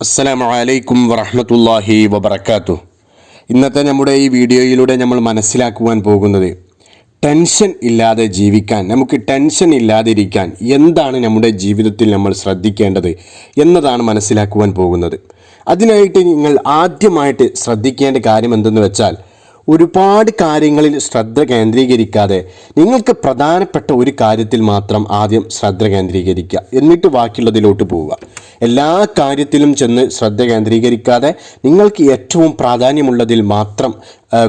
അസ്സലാമു അലൈക്കും വറഹ്മത്തുള്ളാഹി വബർക്കാത്തു ഇന്നത്തെ നമ്മുടെ ഈ വീഡിയോയിലൂടെ നമ്മൾ മനസ്സിലാക്കുവാൻ പോകുന്നത് ടെൻഷൻ ഇല്ലാതെ ജീവിക്കാൻ നമുക്ക് ടെൻഷൻ ഇല്ലാതിരിക്കാൻ എന്താണ് നമ്മുടെ ജീവിതത്തിൽ നമ്മൾ ശ്രദ്ധിക്കേണ്ടത് എന്നതാണ് മനസ്സിലാക്കുവാൻ പോകുന്നത്. അതിനായിട്ട് നിങ്ങൾ ആദ്യമായിട്ട് ശ്രദ്ധിക്കേണ്ട കാര്യം എന്തെന്ന് വെച്ചാൽ ഒരുപാട് കാര്യങ്ങളിൽ ശ്രദ്ധ കേന്ദ്രീകരിക്കാതെ നിങ്ങൾക്ക് പ്രധാനപ്പെട്ട ഒരു കാര്യത്തിൽ മാത്രം ആദ്യം ശ്രദ്ധ കേന്ദ്രീകരിക്കുക. എന്നിട്ട് ബാക്കിയുള്ളതിലോട്ട് പോവുക. എല്ലാ കാര്യത്തിലും ചെന്ന് ശ്രദ്ധ കേന്ദ്രീകരിക്കാതെ നിങ്ങൾക്ക് ഏറ്റവും പ്രാധാന്യമുള്ളതിൽ മാത്രം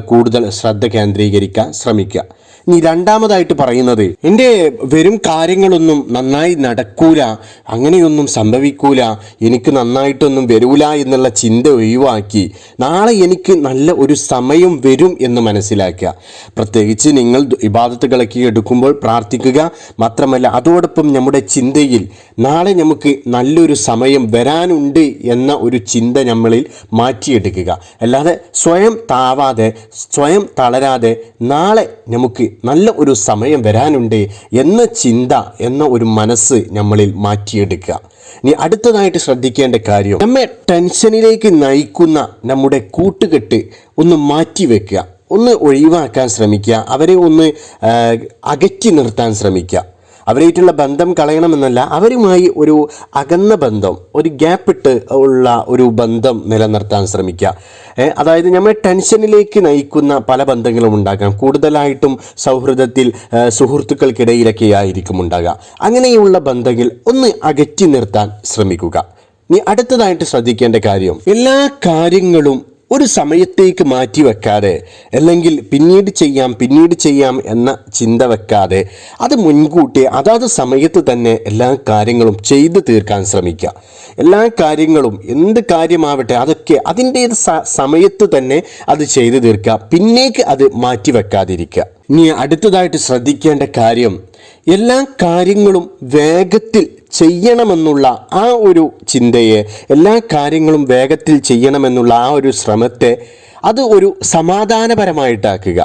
കൂടുതൽ ശ്രദ്ധ കേന്ദ്രീകരിക്കാൻ ശ്രമിക്കുക. ഇനി രണ്ടാമതായിട്ട് പറയുന്നത്. എന്റെ വരും കാര്യങ്ങളൊന്നും നന്നായി നടക്കൂല. അങ്ങനെയൊന്നും സംഭവിക്കൂല. എനിക്ക് നന്നായിട്ടൊന്നും വരൂല എന്നുള്ള ചിന്ത ഒഴിവാക്കി. നാളെ എനിക്ക് നല്ല ഒരു സമയം വരും എന്ന് മനസ്സിലാക്കുക. പ്രത്യേകിച്ച് നിങ്ങൾ ഇബാദത്തുകളൊക്കെ എടുക്കുമ്പോൾ പ്രാർത്ഥിക്കുക. മാത്രമല്ല അതോടൊപ്പം നമ്മുടെ ചിന്തയിൽ നാളെ നമുക്ക് നല്ലൊരു സമയം വരാനുണ്ട് എന്ന ഒരു ചിന്ത നമ്മളിൽ മാറ്റിയെടുക്കുക. അല്ലാതെ സ്വയം താവാതെ സ്വയം തളരാതെ നാളെ നമുക്ക് നല്ല ഒരു സമയം വരാനുണ്ട് എന്ന ചിന്ത എന്ന ഒരു മനസ്സ് നമ്മളിൽ മാറ്റിയെടുക്കുക. ഇനി അടുത്തതായിട്ട് ശ്രദ്ധിക്കേണ്ട കാര്യം നമ്മെ ടെൻഷനിലേക്ക് നയിക്കുന്ന നമ്മുടെ കൂട്ടുകെട്ട് ഒന്ന് മാറ്റിവെക്കുക ഒന്ന് ഒഴിവാക്കാൻ ശ്രമിക്കുക. അവരെ ഒന്ന് അകറ്റി നിർത്താൻ ശ്രമിക്കുക. അവരായിട്ടുള്ള ബന്ധം കളയണമെന്നല്ല അവരുമായി ഒരു അകന്ന ബന്ധം ഒരു ഗ്യാപ്പ് ഇട്ട് ഉള്ള ഒരു ബന്ധം നിലനിർത്താൻ ശ്രമിക്കുക. അതായത് നമ്മൾ ടെൻഷനിലേക്ക് നയിക്കുന്ന പല ബന്ധങ്ങളും ഉണ്ടാകാം കൂടുതലായിട്ടും സൗഹൃദത്തിൽ സുഹൃത്തുക്കൾക്കിടയിലൊക്കെ ആയിരിക്കും ഉണ്ടാകുക. അങ്ങനെയുള്ള ബന്ധങ്ങൾ ഒന്ന് അകറ്റി നിർത്താൻ ശ്രമിക്കുക. നീ അടുത്തതായിട്ട് ശ്രദ്ധിക്കേണ്ട കാര്യം എല്ലാ കാര്യങ്ങളും ഒരു സമയത്തേക്ക് മാറ്റി വെക്കാതെ അല്ലെങ്കിൽ പിന്നീട് ചെയ്യാം പിന്നീട് ചെയ്യാം എന്ന ചിന്ത വെക്കാതെ അത് മുൻകൂട്ടി അതാത് സമയത്ത് തന്നെ എല്ലാ കാര്യങ്ങളും ചെയ്തു തീർക്കാൻ ശ്രമിക്കുക. എല്ലാ കാര്യങ്ങളും എന്ത് കാര്യമാവട്ടെ അതൊക്കെ അതിന്റെ സമയത്ത് തന്നെ അത് ചെയ്തു തീർക്കുക. പിന്നേക്ക് അത് മാറ്റി വെക്കാതിരിക്കുക. ഇനി അടുത്തതായിട്ട് ശ്രദ്ധിക്കേണ്ട കാര്യം എല്ലാ കാര്യങ്ങളും വേഗത്തിൽ ചെയ്യണമെന്നുള്ള ആ ഒരു ചിന്തയെ എല്ലാ കാര്യങ്ങളും വേഗത്തിൽ ചെയ്യണമെന്നുള്ള ആ ഒരു ശ്രമത്തെ അത് ഒരു സമാധാനപരമായിട്ടാക്കുക.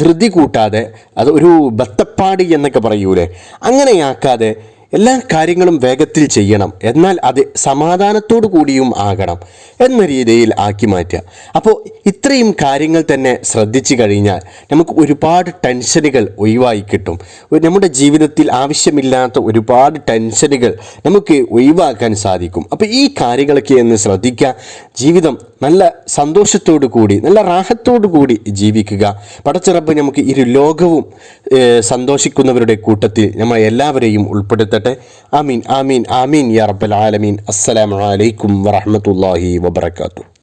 ധൃതി കൂട്ടാതെ അത് ഒരു ബത്തപ്പാടി എന്നൊക്കെ പറയൂലേ? അങ്ങനെയാക്കാതെ എല്ലാ കാര്യങ്ങളും വേഗത്തിൽ ചെയ്യണം. എന്നാൽ അത് സമാധാനത്തോടു കൂടിയും ആകണം എന്ന രീതിയിൽ ആക്കി മാറ്റുക. അപ്പോൾ ഇത്രയും കാര്യങ്ങൾ തന്നെ ശ്രദ്ധിച്ചു കഴിഞ്ഞാൽ നമുക്ക് ഒരുപാട് ടെൻഷനുകൾ ഒഴിവായി കിട്ടും. നമ്മുടെ ജീവിതത്തിൽ ആവശ്യമില്ലാത്ത ഒരുപാട് ടെൻഷനുകൾ നമുക്ക് ഒഴിവാക്കാൻ സാധിക്കും. അപ്പോൾ ഈ കാര്യങ്ങളൊക്കെ ഒന്ന് ശ്രദ്ധിക്കുക. ജീവിതം നല്ല സന്തോഷത്തോടു കൂടി നല്ല റാഹത്തോടു കൂടി ജീവിക്കുക. പടച്ചിറപ്പ് നമുക്ക് ഇരു ലോകവും സന്തോഷിക്കുന്നവരുടെ കൂട്ടത്തിൽ നമ്മൾ എല്ലാവരെയും ഉൾപ്പെടുത്തട്ടെ. ആമീൻ ആമീൻ ആമീൻ യാ റബ്ബൽ ആലമീൻ. അസ്സലാമലൈക്കും അലൈക്കും വറഹ്മത്തുള്ളാഹി വബറകാതുഹു.